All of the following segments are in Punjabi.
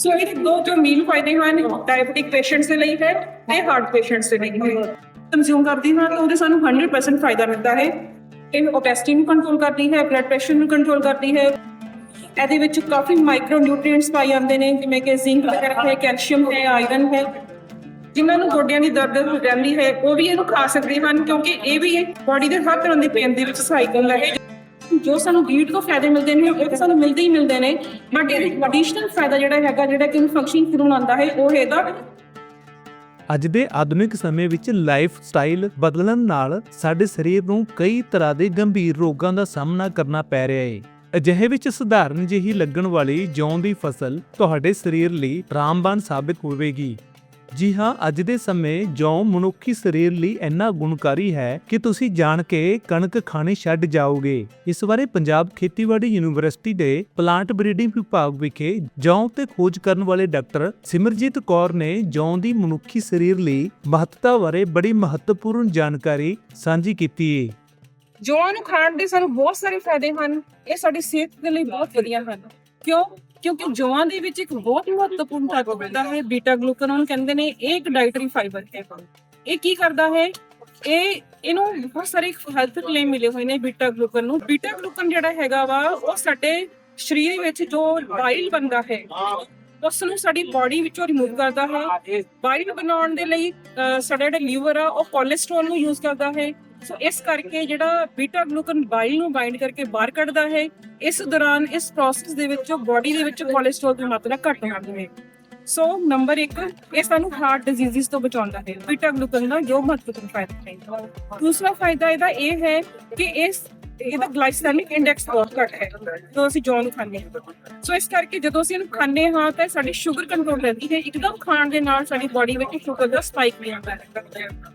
ਸੋ ਇਹਦੇ ਦੋ ਜੋ ਮੀਲ ਫਾਇਦੇ ਹਨ ਡਾਇਬੀਟਿਕ ਪੇਸ਼ੈਂਟਸ ਦੇ ਲਈ ਹੈ ਤੇ ਹਾਰਟ ਪੇਸ਼ੈਂਟਸ ਦੇ ਲਈ ਹੈ ਕੰਜ਼ਿਊਮ ਕਰਦੀ ਹਾਂ ਤਾਂ ਉਹਦੇ ਸਾਨੂੰ 100% ਫਾਇਦਾ ਮਿਲਦਾ ਹੈ ਇਹ ਓਬੈਸਿਟੀ ਨੂੰ ਕੰਟਰੋਲ ਕਰਦੀ ਹੈ ਬਲੱਡ ਪ੍ਰੈਸ਼ਰ ਨੂੰ ਕੰਟਰੋਲ ਕਰਦੀ ਹੈ ਇਹਦੇ ਵਿੱਚ ਕਾਫੀ ਮਾਈਕਰੋ ਨਿਊਟ੍ਰੀਐਂਟਸ ਪਾਏ ਜਾਂਦੇ ਨੇ ਜਿਵੇਂ ਕਿ ਜ਼ਿੰਕ ਵਗੈਰਾ ਹੈ ਕੈਲਸ਼ੀਅਮ ਹੈ ਆਇਰਨ ਹੈ ਜਿਨ੍ਹਾਂ ਨੂੰ ਗੋਡਿਆਂ ਦੀ ਦਰਦ ਰਹਿੰਦੀ ਹੈ ਉਹ ਵੀ ਇਹਨੂੰ ਖਾ ਸਕਦੇ ਹਨ ਕਿਉਂਕਿ ਇਹ ਵੀ ਬਾਡੀ ਦੇ ਹਰ ਤਰ੍ਹਾਂ ਦੀ ਪੇਨ ਦੇ ਵਿੱਚ ਸਹਾਇਕ ਹੁੰਦਾ ਹੈ ਜੋ ਸਾਨੂੰ ਵੀਟ ਤੋਂ ਫਾਇਦੇ ਮਿਲਦੇ ਨੇ, ਉਹ ਤਾਂ ਸਾਨੂੰ ਮਿਲਦੇ ਹੀ ਮਿਲਦੇ ਨੇ। ਬਟ ਇਹ ਐਡੀਸ਼ਨਲ ਫਾਇਦਾ ਜਿਹੜਾ ਹੈਗਾ, ਜਿਹੜਾ ਕਿ ਫੰਕਸ਼ਨ ਕਰਵਾਉਣ ਆਉਂਦਾ ਹੈ, ਉਹ ਇਹਦਾ ਅੱਜ ਦੇ ਆਧੁਨਿਕ ਸਮੇਂ ਵਿੱਚ ਲਾਈਫ ਸਟਾਈਲ ਬਦਲਣ ਨਾਲ ਸਾਡੇ ਸਰੀਰ ਨੂੰ ਕਈ ਤਰ੍ਹਾਂ ਦੇ ਗੰਭੀਰ ਰੋਗਾਂ ਦਾ ਸਾਹਮਣਾ ਕਰਨਾ ਪੈ ਰਿਹਾ ਹੈ ਅਜਿਹੇ ਵਿੱਚ ਸਧਾਰਨ ਜਿਹੀ ਲੱਗਣ ਵਾਲੀ ਜੌਂ ਦੀ ਫਸਲ ਤੁਹਾਡੇ ਸਰੀਰ ਲਈ ਰਾਮਬਾਨ ਸਾਬਿਤ ਹੋਵੇਗੀ। ਜੀ ਹਾਂ, ਅੱਜ ਦੇ ਸਮੇਂ ਜੌਂ ਮਨੁੱਖੀ ਸਰੀਰ ਲਈ ਇੰਨਾ ਗੁਣਕਾਰੀ ਹੈ ਕਿ ਤੁਸੀਂ ਜਾਣ ਕੇ ਕਣਕ ਖਾਣੀ ਛੱਡ ਜਾਓਗੇ। ਇਸ ਬਾਰੇ ਪੰਜਾਬ ਖੇਤੀਬਾੜੀ ਯੂਨੀਵਰਸਿਟੀ ਦੇ ਪਲਾਂਟ ਬਰੀਡਿੰਗ ਵਿਭਾਗ ਵਿਖੇ ਜੌਂ ਤੇ ਖੋਜ ਕਰਨ ਵਾਲੇ ਡਾਕਟਰ ਸਿਮਰਜੀਤ ਕੌਰ ਨੇ ਜੌਂ ਦੀ ਮਨੁੱਖੀ ਸਰੀਰ ਲਈ ਮਹੱਤਤਾ ਬਾਰੇ ਬੜੀ ਮਹੱਤਵਪੂਰਨ ਜਾਣਕਾਰੀ ਸਾਂਝੀ ਕੀਤੀ ਹੈ ਜੌਆਂ ਨੂੰ ਖਾਣ ਦੇ ਸਾਨੂੰ ਬਹੁਤ ਸਾਰੇ ਫਾਇਦੇ ਹਨ। ਇਹ ਸਾਡੀ ਸਿਹਤ ਦੇ ਲਈ ਬਹੁਤ ਵਧੀਆ ਹਨ। ਕਿਉਂ? ਕਿਉਂਕਿ ਜੌਆਂ ਦੇ ਵਿੱਚ ਇੱਕ ਬਹੁਤ ਮਹੱਤਵਪੂਰਨ ਤੱਤ ਹੁੰਦਾ ਹੈ ਬੀਟਾ ਗਲੂਕਨ ਉਹਨੂੰ ਕਹਿੰਦੇ ਨੇ ਇਹ ਇੱਕ ਡਾਈਟਰੀ ਫਾਈਬਰ ਹੈ। ਇਹ ਕੀ ਕਰਦਾ ਹੈ? ਇਹ ਇਹਨੂੰ ਬਹੁਤ ਸਾਰੇ ਹੈਲਥ ਕਲੇਮ ਮਿਲੇ ਹੋਏ ਨੇ ਬੀਟਾ ਗਲੂਕਨ ਨੂੰ। ਬੀਟਾ ਗਲੂਕਨ ਜਿਹੜਾ ਹੈਗਾ ਵਾ ਉਹ ਸਾਡੇ ਸਰੀਰ ਵਿੱਚ ਜੋ ਬਾਈਲ ਬਣਦਾ ਹੈ ਉਸ ਨੂੰ ਸਾਡੀ ਬਾਡੀ ਵਿੱਚੋਂ ਰਿਮੂਵ ਕਰਦਾ ਹੈ। ਬਾਈਲ ਬਣਾਉਣ ਦੇ ਲਈ ਸਾਡਾ ਜਿਹੜਾ ਲੀਵਰ ਆ ਉਹ ਕੋਲੇਸਟ੍ਰੋਲ ਨੂੰ ਯੂਜ਼ ਕਰਦਾ ਹੈ। ਸੋ ਇਸ ਕਰਕੇ ਜਿਹੜਾ ਬੀਟਾ ਗਲੂਕਨ ਬਾਈਲ ਨੂੰ ਬਾਈਂਡ ਕਰਕੇ ਬਾਹਰ ਕੱਢਦਾ ਹੈ, ਇਸ ਦੌਰਾਨ ਇਸ ਪ੍ਰੋਸੈਸ ਦੇ ਵਿੱਚ ਬਾਡੀ ਦੇ ਵਿੱਚ ਕੋਲੇਸਟ੍ਰੋਲ ਦੀ ਮਾਤਰਾ ਘੱਟ ਜਾਂਦੀ ਹੈ। ਸੋ ਨੰਬਰ 1 ਇਹ ਸਾਨੂੰ ਹਾਰਟ ਡਿਜ਼ੀਜ਼ਸ ਤੋਂ ਬਚਾਉਂਦਾ ਹੈ। ਬੀਟਾ ਗਲੂਕਨ ਦਾ ਜੋ ਮਹੱਤਵਪੂਰਨ ਫਾਇਦਾ ਹੈ। ਦੂਸਰਾ ਫਾਇਦਾ ਇਹਦਾ ਇਹ ਹੈ ਕਿ ਇਸ ਇਹਦਾ ਗਲਾਈਸੈਮਿਕ ਇੰਡੈਕਸ ਬਹੁਤ ਘੱਟ ਹੈ, ਜਦੋਂ ਅਸੀਂ ਜੌਂ ਨੂੰ ਖਾਂਦੇ ਹਾਂ। ਸੋ ਇਸ ਕਰਕੇ ਜਦੋਂ ਅਸੀਂ ਇਹਨੂੰ ਖਾਂਦੇ ਹਾਂ, ਤਾਂ ਸਾਡੀ ਸ਼ੂਗਰ ਕੰਟਰੋਲ ਰਹਿੰਦੀ ਹੈ। ਇੱਕਦਮ ਖਾਣ ਦੇ ਨਾਲ ਸਾਡੀ ਬਾਡੀ ਵਿੱਚ ਸ਼ੂਗਰ ਦਾ ਸਪਾਈਕ ਨਹੀਂ ਆਉਂਦਾ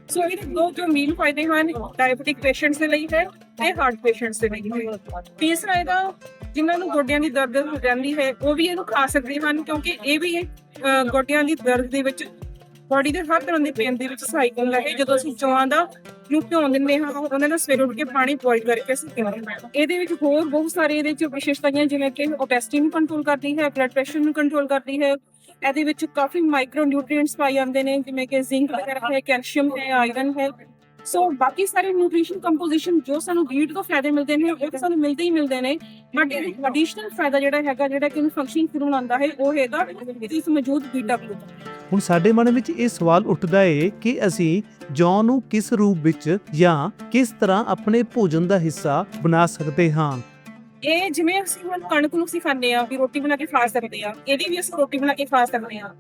ਸੋ ਇਹਦੇ ਦੋ ਜੋ ਮੇਨ ਫਾਇਦੇ ਹਨ ਡਾਇਬੀਟਿਕ ਪੇਸ਼ੈਂਟਸ ਦੇ ਲਈ ਹੈ ਤੇ ਹਾਰਟ ਪੇਸ਼ੈਂਟਸ ਦੇ ਲਈ ਹੈ। ਤੀਸਰਾ ਇਹਦਾ, ਜਿਨ੍ਹਾਂ ਨੂੰ ਗੋਡਿਆਂ ਦੀ ਦਰਦ ਰਹਿੰਦੀ ਹੈ, ਉਹ ਵੀ ਇਹਨੂੰ ਖਾ ਸਕਦੇ ਹਨ, ਕਿਉਂਕਿ ਇਹ ਵੀ ਗੋਡਿਆਂ ਦੀ ਦਰਦ ਦੇ ਵਿੱਚ ਬਾਡੀ ਦੇ ਹਰ ਤਰ੍ਹਾਂ ਦੀ ਪੇਨ ਦੇ ਵਿੱਚ ਸਹਾਇਕ ਹੁੰਦਾ ਹੈ। ਜਦੋਂ ਅਸੀਂ ਜੌਆਂ ਦਾ ਨੂੰ ਭਿਉਂ ਦਿੰਦੇ ਹਾਂ ਉਹਨਾਂ ਦਾ ਸਵੇਰ ਉੱਠ ਕੇ ਪਾਣੀ ਬੋਇਲ ਕਰਕੇ ਅਸੀਂ ਪੀਂਦੇ ਇਹਦੇ ਵਿੱਚ ਹੋਰ ਬਹੁਤ ਸਾਰੇ ਇਹਦੇ ਵਿੱਚ ਵਿਸ਼ੇਸ਼ਤਾਵਾਂ ਜਿਵੇਂ ਕਿ ਓਬੈਸਿਟੀ ਨੂੰ ਕੰਟਰੋਲ ਕਰਦੀ ਹੈ ਬਲੱਡ ਪ੍ਰੈਸ਼ਰ ਨੂੰ ਕੰਟਰੋਲ ਕਰਦੀ ਹੈ। ਇਹਦੇ ਵਿੱਚ ਕਾਫੀ ਮਾਈਕਰੋ ਨਿਊਟ੍ਰੀਐਂਟਸ ਪਾਏ ਜਾਂਦੇ ਨੇ, ਜਿਵੇਂ ਕਿ ਜ਼ਿੰਕ ਵਗੈਰਾ ਹੈ ਕੈਲਸ਼ੀਅਮ ਹੈ ਆਇਰਨ ਹੈ। ਸੋ ਬਾਕੀ ਸਾਰੇ ਨਿਊਟ੍ਰੀਸ਼ਨ ਕੰਪੋਜੀਸ਼ਨ ਜੋ ਸਾਨੂੰ ਵੀਟ ਤੋਂ ਫਾਇਦੇ ਮਿਲਦੇ ਨੇ ਉਹ ਤਾਂ ਸਾਨੂੰ ਮਿਲਦੇ ਹੀ ਮਿਲਦੇ ਨੇ। ਬਟ ਐਡੀਸ਼ਨਲ ਫਾਇਦਾ ਜਿਹੜਾ ਹੈਗਾ ਜਿਹੜਾ ਕਿ ਫੰਕਸ਼ਨ ਕਰਵਾਉਣ ਆਉਂਦਾ ਹੈ ਉਹ ਹੈਗਾ ਵਿੱਚ ਮੌਜੂਦ ਬੀਟਾ ਗਲੂਕਨ ਹੁਣ ਸਾਡੇ ਮਨ ਵਿੱਚ ਇਹ ਸਵਾਲ ਉੱਠਦਾ ਹੈ ਕਿ ਅਸੀਂ ਜੌਂ ਨੂੰ ਕਿਸ ਰੂਪ ਵਿੱਚ ਜਾਂ ਕਿਸ ਤਰ੍ਹਾਂ ਆਪਣੇ ਭੋਜਨ ਦਾ ਹਿੱਸਾ ਬਣਾ ਸਕਦੇ ਹਾਂ? ਇਹ ਜਿਵੇਂ ਅਸੀਂ ਹੁਣ ਕਣਕ ਨੂੰ ਅਸੀਂ ਖਾਂਦੇ ਆ ਵੀ ਰੋਟੀ ਬਣਾ ਕੇ ਖਾ ਸਕਦੇ ਆ ਇਹਦੀ ਵੀ ਅਸੀਂ ਰੋਟੀ ਬਣਾ ਕੇ ਖਾ ਸਕਦੇ ਆ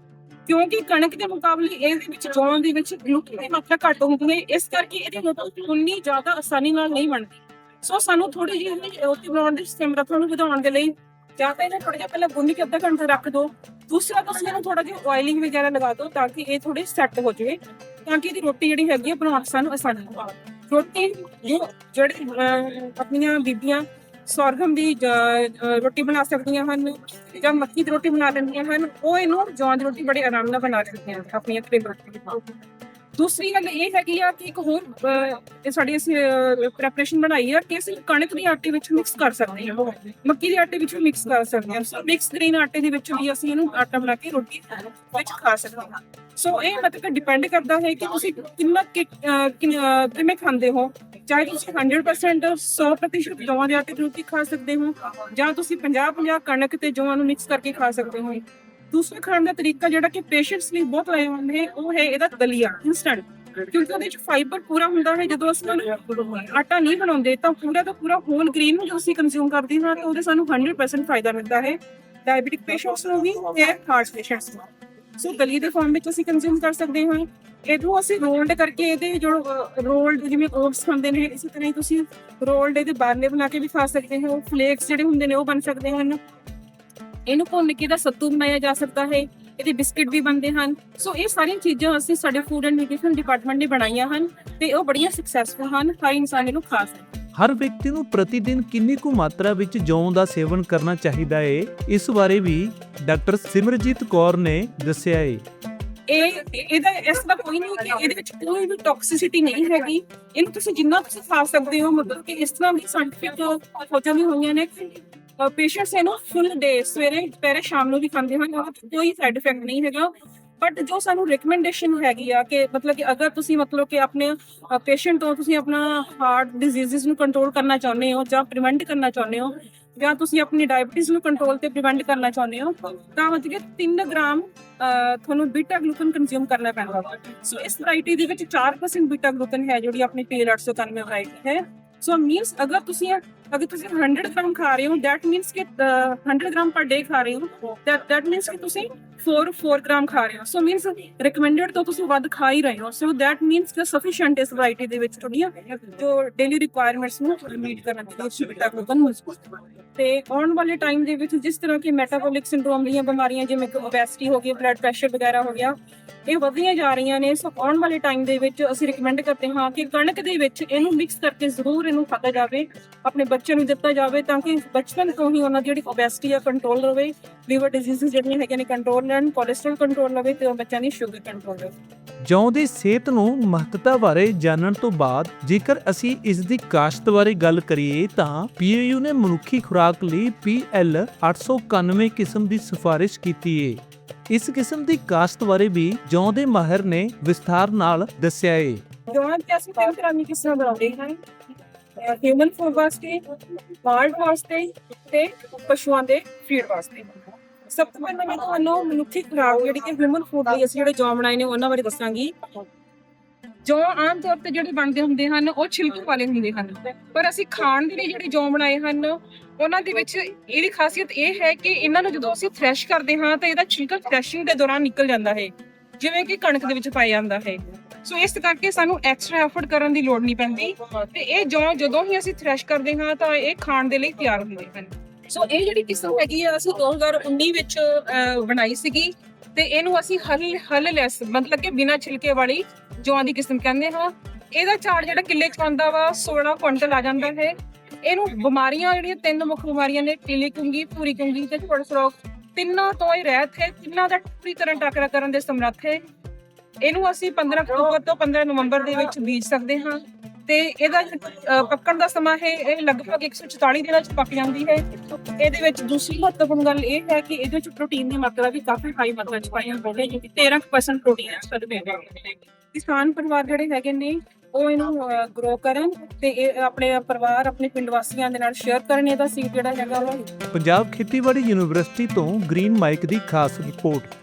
ਕਿਉਂਕਿ ਕਣਕ ਦੇ ਮੁਕਾਬਲੇ ਇਹਦੇ ਵਿੱਚ ਜੌਂ ਦੇ ਵਿੱਚ ਗਲੂਕੋਜ਼ ਦੀ ਮਾਤਰਾ ਘੱਟ ਹੁੰਦੀ ਹੈ, ਇਸ ਕਰਕੇ ਇਹਦੀ ਰੋਟੀ ਉਨੀ ਜ਼ਿਆਦਾ ਆਸਾਨੀ ਨਾਲ ਨਹੀਂ ਬਣਦੀ। ਸੋ ਸਾਨੂੰ ਥੋੜੀ ਜਿਹੀ ਇਹਦੀ ਰੋਟੀ ਬਣਾਉਣ ਦੀ ਸਮਰੱਥਾ ਨੂੰ ਵਧਾਉਣ ਦੇ ਲਈ ਜਾਂ ਤਾਂ ਇਹਨੂੰ ਥੋੜਾ ਜਿਹਾ ਪਹਿਲਾਂ ਗੁੰਨ ਕੇ ਅੱਧਾ ਘੰਟਾ ਰੱਖ ਦਿਓ। ਦੂਸਰਾ ਤੁਸੀਂ ਇਹਨੂੰ ਥੋੜਾ ਜਿਹਾ ਆਇਲਿੰਗ ਵਗੈਰਾ ਲਗਾ ਦਿਓ ਤਾਂ ਕਿ ਇਹ ਥੋੜੀ ਸੈੱਟ ਹੋ ਜਾਵੇ, ਤਾਂ ਕਿ ਇਹਦੀ ਰੋਟੀ ਜਿਹੜੀ ਹੈਗੀ ਆ, ਬਣਾਉਣ ਸਾਨੂੰ ਆਸਾਨੀ ਹੋਵੇ। ਰੋਟੀ ਜੋ ਜਿਹੜੀ ਆਪਣੀਆਂ ਬੀਬੀਆਂ ਸੌਰਗਮ ਦੀ ਰੋਟੀ ਬਣਾ ਸਕਦੀਆਂ ਹਨ ਜਾਂ ਮੱਕੀ ਦੀ ਰੋਟੀ ਬਣਾ ਲੈਂਦੀਆਂ ਹਨ, ਉਹ ਇਹਨੂੰ ਜੌਂ ਦੀ ਰੋਟੀ ਬੜੇ ਆਰਾਮ ਨਾਲ ਬਣਾ ਲੈਂਦੀਆਂ ਹਨ, ਆਪਣੀਆਂ ਘਰੇ ਰੋਟੀ ਦੂਸਰੀ ਗੱਲ ਇਹ ਹੈਗੀ ਆ ਕਿ ਇੱਕ ਹੋਰ ਇਹ ਸਾਡੀ ਅਸੀਂ ਪ੍ਰੈਪਰੇਸ਼ਨ ਬਣਾਈ ਆ ਕਿ ਅਸੀਂ ਕਣਕ ਦੀ ਆਟੇ ਵਿੱਚ ਮਿਕਸ ਕਰ ਸਕਦੇ ਹਾਂ। ਮੱਕੀ ਦੇ ਆਟੇ ਵਿੱਚ ਮਿਕਸ ਕਰ ਸਕਦੇ ਹਾਂ। ਸੋ ਮਿਕਸ ਗ੍ਰੀਨ ਆਟੇ ਦੇ ਵਿੱਚ ਵੀ ਅਸੀਂ ਇਹਨੂੰ ਆਟਾ ਬਣਾ ਕੇ ਰੋਟੀ ਵਿੱਚ ਖਾ ਸਕਦੇ ਹਾਂ। ਸੋ ਇਹ ਮਤਲਬ ਡਿਪੈਂਡ ਕਰਦਾ ਹੈ ਕਿ ਤੁਸੀਂ ਕਿੰਨਾ ਕਿਵੇਂ ਖਾਂਦੇ ਹੋ। ਚਾਹੇ ਤੁਸੀਂ 100% 100% ਜੌਆਂ ਦੇ ਆਟੇ ਦੀ ਰੋਟੀ ਖਾ ਸਕਦੇ ਹੋ, ਜਾਂ ਤੁਸੀਂ 50-50 ਕਣਕ ਤੇ ਜੌਆਂ ਨੂੰ ਮਿਕਸ ਕਰਕੇ ਖਾ ਸਕਦੇ ਹੋ। ਦੂਸਰਾ ਖਾਣ ਦਾ ਤਰੀਕਾ ਜਿਹੜਾ ਕਿ ਪੇਸ਼ੈਂਟਸ ਲਈ ਬਹੁਤ ਲਾਹੇਵੰਦ ਹੈ ਉਹ ਹੈ ਇਹਦਾ ਦਲੀਆ ਇਨਸਟੈਂਟ ਕਿਉਂਕਿ ਉਹਦੇ ਵਿੱਚ ਫਾਈਬਰ ਪੂਰਾ ਹੁੰਦਾ ਹੈ, ਜਦੋਂ ਅਸੀਂ ਉਹਨੂੰ ਆਟਾ ਨਹੀਂ ਬਣਾਉਂਦੇ, ਤਾਂ ਪੂਰਾ ਦਾ ਪੂਰਾ ਹੋਲ ਗ੍ਰੀਨ ਨੂੰ ਜਦੋਂ ਅਸੀਂ ਕੰਜ਼ਿਊਮ ਕਰਦੇ ਹਾਂ, ਤਾਂ ਉਹਦੇ ਸਾਨੂੰ 100% ਫਾਇਦਾ ਮਿਲਦਾ ਹੈ। ਡਾਇਬੀਟਿਕ ਪੇਸ਼ੈਂਟਸ ਨੂੰ ਵੀ ਤੇ ਹਾਰਟ ਪੇਸ਼ੈਂਟਸ ਨੂੰ। ਸੋ ਦਲੀਆ ਦੇ ਫਾਰਮ ਵਿੱਚ ਅਸੀਂ ਕੰਜ਼ਿਊਮ ਕਰ ਸਕਦੇ ਹਾਂ। ਇਹਨੂੰ ਅਸੀਂ ਰੋਲਡ ਕਰਕੇ ਇਹਦੇ ਜੋ ਰੋਲਡ ਜਿਵੇਂ ਓਟਸ ਖਾਂਦੇ ਨੇ, ਇਸੇ ਤਰ੍ਹਾਂ ਹੀ ਤੁਸੀਂ ਰੋਲਡ ਇਹਦੇ ਬਾਰਲੇ ਬਣਾ ਕੇ ਵੀ ਖਾ ਸਕਦੇ ਹੋ। ਫਲੇਕਸ ਜਿਹੜੇ ਹੁੰਦੇ ਨੇ, ਉਹ ਬਣ ਸਕਦੇ ਹਨ। ਇਹਨੂੰ ਭੁੰਨ ਕੇ ਦਾ ਸੱਤੂ ਬਣਾਇਆ ਜਾ ਸਕਦਾ ਹੈ ਇਹਦੇ ਬਿਸਕਟ ਵੀ ਬਣਦੇ ਹਨ। ਸੋ ਇਹ ਸਾਰੀਆਂ ਚੀਜ਼ਾਂ ਅਸੀਂ ਸਾਡੇ ਫੂਡ ਐਂਡ ਨਿਊਟ੍ਰੀਸ਼ਨ ਡਿਪਾਰਟਮੈਂਟ ਨੇ ਬਣਾਈਆਂ ਹਨ ਤੇ ਉਹ ਬੜੀਆਂ ਸਕਸੈਸਫੁਲ ਹਨ ਹਰ ਇਨਸਾਨ ਇਹਨੂੰ ਖਾ ਸਕਦਾ ਹਰ ਵਿਅਕਤੀ ਨੂੰ ਪ੍ਰਤੀ ਦਿਨ ਕਿੰਨੀ ਕੁ ਮਾਤਰਾ ਵਿੱਚ ਜੌਂ ਦਾ ਸੇਵਨ ਕਰਨਾ ਚਾਹੀਦਾ ਹੈ ਇਸ ਬਾਰੇ ਵੀ ਡਾਕਟਰ ਸਿਮਰਜੀਤ ਕੌਰ ਨੇ ਦੱਸਿਆ ਹੈ ਇਹ ਇਹਦਾ ਇਸ ਦਾ ਕੋਈ ਨਹੀਂ ਕਿ ਇਹਦੇ ਵਿੱਚ ਕੋਈ ਵੀ ਟੌਕਸਿਸਿਟੀ ਨਹੀਂ ਹੈਗੀ। ਇਹਨੂੰ ਤੁਸੀਂ ਜਿੰਨਾ ਤੁਸੀਂ ਖਾ ਸਕਦੇ ਹੋ ਮਤਲਬ ਕਿ ਇਸ ਤਰ੍ਹਾਂ ਵੀ ਸਾਇੰਟਿਫਿਕ ਖੋਜਾਂ ਵੀ ਹੋਈਆਂ ਨੇ। ਪੇਸ਼ੈਂਟਸ ਇਹਨੂੰ ਫੁੱਲ ਡੇ ਸਵੇਰੇ, ਦੁਪਹਿਰੇ, ਸ਼ਾਮ ਨੂੰ ਵੀ ਖਾਂਦੇ ਹਨ, ਉਹਦਾ ਕੋਈ ਸਾਈਡ ਇਫੈਕਟ ਨਹੀਂ ਹੈਗਾ। ਬਟ ਜੋ ਸਾਨੂੰ ਰეკਮੈਂਡੇਸ਼ਨ ਹੈਗੀ ਆ ਕਿ ਮਤਲਬ ਕਿ ਅਗਰ ਤੁਸੀਂ ਮਤਲਬ ਕਿ ਆਪਣੇ ਪੇਸ਼ੈਂਟ ਤੋਂ ਤੁਸੀਂ ਆਪਣਾ ਹਾਰਟ ਡਿਜ਼ੀਜ਼ਸ ਨੂੰ ਕੰਟਰੋਲ ਕਰਨਾ ਚਾਹੁੰਦੇ ਹੋ ਜਾਂ ਪ੍ਰੀਵੈਂਟ ਕਰਨਾ ਚਾਹੁੰਦੇ ਹੋ ਜਾਂ ਤੁਸੀਂ ਆਪਣੀ ਡਾਇਬੀਟੀਜ਼ ਨੂੰ ਕੰਟਰੋਲ ਤੇ ਪ੍ਰੀਵੈਂਟ ਕਰਨਾ ਚਾਹੁੰਦੇ ਹੋ, ਤਾਂ ਮਤਲਬ ਕਿ 3 ਗ੍ਰਾਮ ਤੁਹਾਨੂੰ ਬੀਟਾ ਗਲੂਕਨ ਕੰਜ਼ਿਊਮ ਕਰਨਾ ਪੈਂਦਾ। ਸੋ ਇਸ ਵੈਰਾਈਟੀ ਦੇ ਵਿੱਚ 4% ਬੀਟਾ ਗਲੂਕਨ ਹੈ, ਜਿਹੜੀ ਆਪਣੀ ਪੀਲ 891 ਵੈਰਾਈਟੀ ਹੈ। ਸੋ ਮੀਨਸ ਅਗਰ ਤੁਸੀਂ ਅਗਰ ਤੁਸੀਂ 100 ਗ੍ਰਾਮ ਖਾ ਰਹੇ ਹੋ ਦੈਟ ਮੀਨਸ ਕਿ 100 ਗ੍ਰਾਮ ਪਰ ਡੇ ਖਾ ਰਹੇ ਹੋ। ਦੈਟ ਦੈਟ ਮੀਨਸ ਕਿ ਤੁਸੀਂ 4 4 ਗ੍ਰਾਮ ਖਾ ਰਹੇ ਹੋ। ਸੋ ਮੀਨਸ ਰეკਮੈਂਡਡ ਤੋਂ ਤੁਸੀਂ ਵੱਧ ਖਾ ਹੀ ਰਹੇ ਹੋ। ਸੋ ਦੈਟ ਮੀਨਸ ਕਿ ਸਫੀਸ਼ੀਐਂਟ ਇਸ ਵੈਰਾਈਟੀ ਦੇ ਵਿੱਚ ਤੁਹਾਡੀਆਂ ਜੋ ਡੇਲੀ ਰਿਕੁਆਇਰਮੈਂਟਸ ਨੂੰ ਮੀਟ ਕਰਨ ਦੇ ਲਈ ਗਲੂਕਨ ਮਜ਼ਬੂਤ ਤੇ ਆਉਣ ਵਾਲੇ ਟਾਈਮ ਦੇ ਵਿੱਚ ਜਿਸ ਤਰ੍ਹਾਂ ਕਿ ਮੈਟਾਬੋਲਿਕ ਸਿੰਡਰੋਮ ਦੀਆਂ ਬਿਮਾਰੀਆਂ ਜਿਵੇਂ ਕਿ ਓਬੈਸਿਟੀ ਹੋ ਗਈ ਬਲੱਡ ਪ੍ਰੈਸ਼ਰ ਵਗੈਰਾ ਹੋ ਗਿਆ, ਇਹ ਵਧੀਆਂ ਜਾ ਰਹੀਆਂ ਨੇ। ਸੋ ਆਉਣ ਵਾਲੇ ਟਾਈਮ ਦੇ ਵਿੱਚ ਅਸੀਂ ਰეკਮੈਂਡ ਕਰਦੇ ਹਾਂ ਕਿ ਕਣਕ ਦੇ ਵਿੱਚ ਇਹਨੂੰ ਮਿਕਸ ਕਰਕੇ ਜ਼ਰੂਰ ਇਹਨੂੰ ਖਾਧਾ ਜਾਵੇ। ਆਪਣੇ ਬੱਚਿਆਂ ਨੂੰ ਦਿੱਤਾ ਜਾਵੇ ਤਾਂ ਕਿ ਬਚਪਨ ਤੋਂ ਹੀ ਉਹਨਾਂ ਦੀ ਜਿਹੜੀ ਓਬੈਸਿਟੀ ਆ ਕੰਟਰੋਲ ਰਵੇ ਲੀਵਰ ਡਿਜ਼ੀਜ਼ਸ ਜਿਹੜੀਆਂ ਹੈਗੀਆਂ ਨੇ ਕੰਟਰੋਲ ਰਹਿਣ ਕੋਲੇਸਟ੍ਰੋਲ ਕੰਟਰੋਲ ਰਵੇ ਤੇ ਬੱਚਿਆਂ ਦੀ ਸ਼ੂਗਰ ਕੰਟਰੋਲ ਰਵੇ। ਜੌਂ ਦੀ ਸਿਹਤ ਨੂੰ ਮਹੱਤਤਾ ਬਾਰੇ ਜਾਣਨ ਤੋਂ ਬਾਅਦ ਜੇਕਰ ਅਸੀਂ ਇਸ ਦੀ ਕਾਸ਼ਤ ਬਾਰੇ ਗੱਲ ਕਰੀਏ ਤਾਂ ਪੀਏਯੂ ਨੇ ਮਨੁੱਖੀ ਖੁਰਾਕ ਲਈ PL 891 ਕਿਸਮ ਦੀ ਸਿਫਾਰਿਸ਼ ਕੀਤੀ ਹੈ ਇਸ ਕਿਸਮ ਦੀ ਕਾਸ਼ਤ ਬਾਰੇ ਵੀ ਜੌਂ ਦੇ ਮਾਹਿਰ ਨੇ ਵਿਸਥਾਰ ਨਾਲ ਦੱਸਿਆ ਹੈ ਜਵਾਨ ਤੇ ਅਸੀਂ ਤਿੰਨ ਤਰ੍ਹਾਂ ਦੀ ਕਿਸਮਾਂ ਬਣਾਉਂਦੇ ਹਾਂ? ਹਿਊਮਨ ਫੂਡ ਵਾਸਤੇ ਬਾਰਡ ਵਾਸਤੇ ਤੇ ਪਸ਼ੂਆਂ ਦੇ ਫੀਡ ਵਾਸਤੇ। ਸਭ ਤੋਂ ਪਹਿਲਾਂ ਮੈਂ ਤੁਹਾਨੂੰ ਮਨੁੱਖੀ ਖੁਰਾਕ ਜਿਹੜੀ ਕਿ ਹਿਊਮਨ ਫੂਡ ਲਈ ਅਸੀਂ ਜਿਹੜੇ ਜੌਂ ਬਣਾਏ ਨੇ, ਉਹਨਾਂ ਬਾਰੇ ਦੱਸਾਂਗੀ। ਜੌਂ ਆਮ ਤੌਰ ਤੇ ਜਿਹੜੇ ਬਣਦੇ ਹੁੰਦੇ ਹਨ, ਉਹ ਛਿਲਕੇ ਵਾਲੇ ਹੁੰਦੇ ਹਨ। ਪਰ ਅਸੀਂ ਖਾਣ ਦੇ ਲਈ ਜਿਹੜੇ ਜੌਂ ਬਣਾਏ ਹਨ, ਉਹਨਾਂ ਦੇ ਵਿੱਚ ਇਹਦੀ ਖਾਸੀਅਤ ਇਹ ਹੈ ਕਿ ਇਹਨਾਂ ਨੂੰ ਜਦੋਂ ਅਸੀਂ ਥ੍ਰੈਸ਼ ਕਰਦੇ ਹਾਂ, ਤਾਂ ਇਹਦਾ ਛਿਲਕਾ ਥ੍ਰੈਸ਼ਿੰਗ ਦੇ ਦੌਰਾਨ ਨਿਕਲ ਜਾਂਦਾ ਹੈ। ਜਿਵੇਂ ਕਿ ਕਣਕ ਦੇ ਵਿੱਚ ਪਾਇਆ ਜਾਂਦਾ ਹੈ। ਸੋ ਇਸ ਕਰਕੇ ਸਾਨੂੰ ਐਕਸਟਰਾ ਐਫਰਟ ਕਰਨ ਦੀ ਲੋੜ ਨਹੀਂ ਪੈਂਦੀ। ਤੇ ਇਹ ਜੌਂ ਜਦੋਂ ਹੀ ਅਸੀਂ ਥ੍ਰੈਸ਼ ਕਰਦੇ ਹਾਂ ਤਾਂ ਇਹ ਖਾਣ ਦੇ ਲਈ ਤਿਆਰ ਹੁੰਦੇ ਹਨ। ਸੋ ਇਹ ਜਿਹੜੀ ਕਿਸਮ ਹੈਗੀ ਆ, ਅਸੀਂ 2019 ਵਿੱਚ ਬਣਾਈ ਸੀਗੀ ਤੇ ਇਹਨੂੰ ਅਸੀਂ ਹਲ ਹਲ ਲੈਸ, ਮਤਲਬ ਕਿ ਬਿਨਾਂ ਛਿਲਕੇ ਵਾਲੀ ਜੌਂ ਦੀ ਕਿਸਮ ਕਹਿੰਦੇ ਹਾਂ। ਇਹਦਾ ਝਾੜ ਜਿਹੜਾ ਕਿੱਲੇ ਚ ਆਉਂਦਾ ਵਾ 16 ਕੁਇੰਟਲ ਆ ਜਾਂਦਾ ਹੈ ਇਹਨੂੰ ਬਿਮਾਰੀਆਂ ਜਿਹੜੀਆਂ ਤਿੰਨ ਮੁੱਖ ਬਿਮਾਰੀਆਂ ਨੇ, ਪੀਲੀ ਕੁੰਗੀ ਪੂਰੀ ਕੁੰਗੀ ਤੇ ਛੋੜ ਸਰੋਗ ਤਿੰਨਾਂ ਤੋਂ ਇਹ ਰਹਿਤ ਹੈ, ਤਿੰਨਾਂ ਦਾ ਪੂਰੀ ਤਰ੍ਹਾਂ ਟਾਕਰਾ ਕਰਨ ਦੇ ਸਮਰੱਥ ਹੈ। ਇਹਨੂੰ ਅਸੀਂ 15 ਅਕਤੂਬਰ ਤੋਂ 15 ਨਵੰਬਰ ਦੇ ਵਿੱਚ ਬੀਜ ਸਕਦੇ ਹਾਂ ਤੇ ਇਹਦਾ ਪੱਕਣ ਦਾ ਸਮਾਂ ਹੈ, ਇਹ ਲਗਭਗ 144 ਦਿਨਾਂ ਚ ਪੱਕ ਜਾਂਦੀ ਹੈ। ਇਹਦੇ ਵਿੱਚ ਦੂਸਰੀ ਮਹੱਤਵਪੂਰਨ ਗੱਲ ਇਹ ਹੈ ਕਿ ਇਹਦੇ ਵਿੱਚ ਪ੍ਰੋਟੀਨ ਦੀ ਮਾਤਰਾ ਵੀ ਕਾਫੀ ਹਾਈ ਮਾਤਰਾ ਚ ਪਾਈ ਜਾਂਦੀ ਹੈ ਜਿਵੇਂ 13% ਪ੍ਰੋਟੀਨ ਹੈ ਸਾਡੇ ਕਿਸਾਨ ਪਰਿਵਾਰ ਜਿਹੜੇ ਹੈਗੇ ਨੇ, ਉਹ ਇਹਨੂੰ ਗਰੋ ਕਰਨ ਤੇ ਇਹ ਆਪਣੇ ਪਰਿਵਾਰ, ਆਪਣੇ ਪਿੰਡ ਵਾਸੀਆਂ ਦੇ ਨਾਲ ਸ਼ੇਅਰ ਕਰਨ ਇਹਦਾ ਸੀਡ ਜਿਹੜਾ ਹੈਗਾ ਉਹ ਪੰਜਾਬ ਖੇਤੀਬਾੜੀ ਯੂਨੀਵਰਸਿਟੀ ਤੋਂ ਗ੍ਰੀਨ ਮਾਈਕ ਦੀ ਖਾਸ ਰਿਪੋਰਟ